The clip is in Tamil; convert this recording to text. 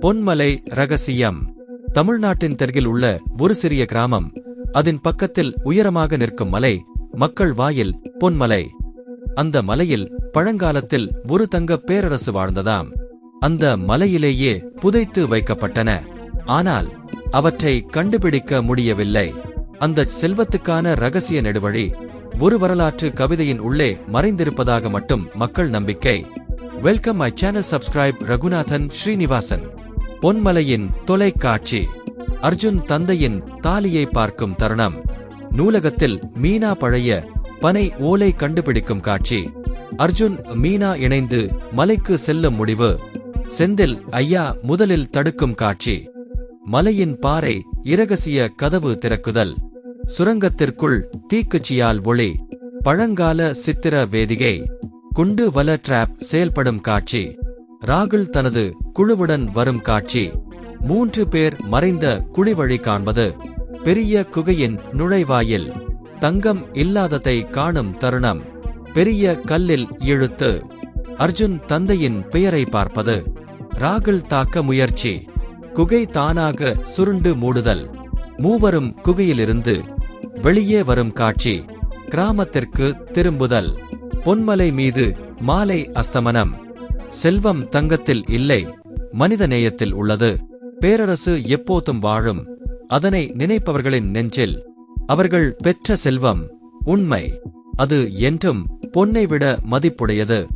பொன்மலை ரகசியம். தமிழ்நாட்டின் தெற்கில் உள்ள ஒரு சிறிய கிராமம். அதன் பக்கத்தில் உயரமாக நிற்கும் மலை மக்கள் வாயில் பொன்மலை. அந்த மலையில் பழங்காலத்தில் ஒரு தங்க பேரரசு வாழ்ந்ததாம். அந்த மலையிலேயே புதைத்து வைக்கப்பட்டன. ஆனால் அவற்றை கண்டுபிடிக்க முடியவில்லை. அந்த செல்வத்துக்கான ரகசிய நெடுவழி ஒரு வரலாற்று கவிதையின் உள்ளே மறைந்திருப்பதாக மட்டும் மக்கள் நம்பிக்கை. Welcome my channel subscribe Raghunathan Srinivasan பொன்மலையின் தொலைக்காட்சி. அர்ஜுன் தந்தையின் தாலியை பார்க்கும் தருணம். நூலகத்தில் மீனா பழைய பனை ஓலை கண்டுபிடிக்கும் காட்சி. அர்ஜுன் மீனா இணைந்து மலைக்கு செல்லும் முடிவு. செந்தில் ஐயா முதலில் தடுக்கும் காட்சி. மலையின் பாறை இரகசிய கதவு திறக்குதல். சுரங்கத்திற்குள் தீக்குச்சியால் ஒளி. பழங்கால சித்திர வேதிகை. குண்டு வல டிராப் செயல்படும் காட்சி. ராகுல் தனது குழுவுடன் வரும் காட்சி. மூன்று பேர் மறைந்த குழிவழி காண்பது. பெரிய குகையின் நுழைவாயில். தங்கம் இல்லாததை காணும் தருணம். பெரிய கல்லில் இழுத்து. அர்ஜுன் தந்தையின் பெயரை பார்ப்பது. ராகுல் தாக்க முயற்சி. குகை தானாக சுருண்டு மூடுதல். மூவரும் குகையிலிருந்து வெளியே வரும் காட்சி. கிராமத்திற்கு திரும்புதல். பொன்மலை மீது மாலை அஸ்தமனம். செல்வம் தங்கத்தில் இல்லை மனித நேயத்தில் உள்ளது. பேரரசு எப்போதும் வாழும். அதனை நினைப்பவர்களின் நெஞ்சில் அவர்கள் பெற்ற செல்வம் உண்மை. அது என்றும் பொன்னை விட மதிப்புடையது.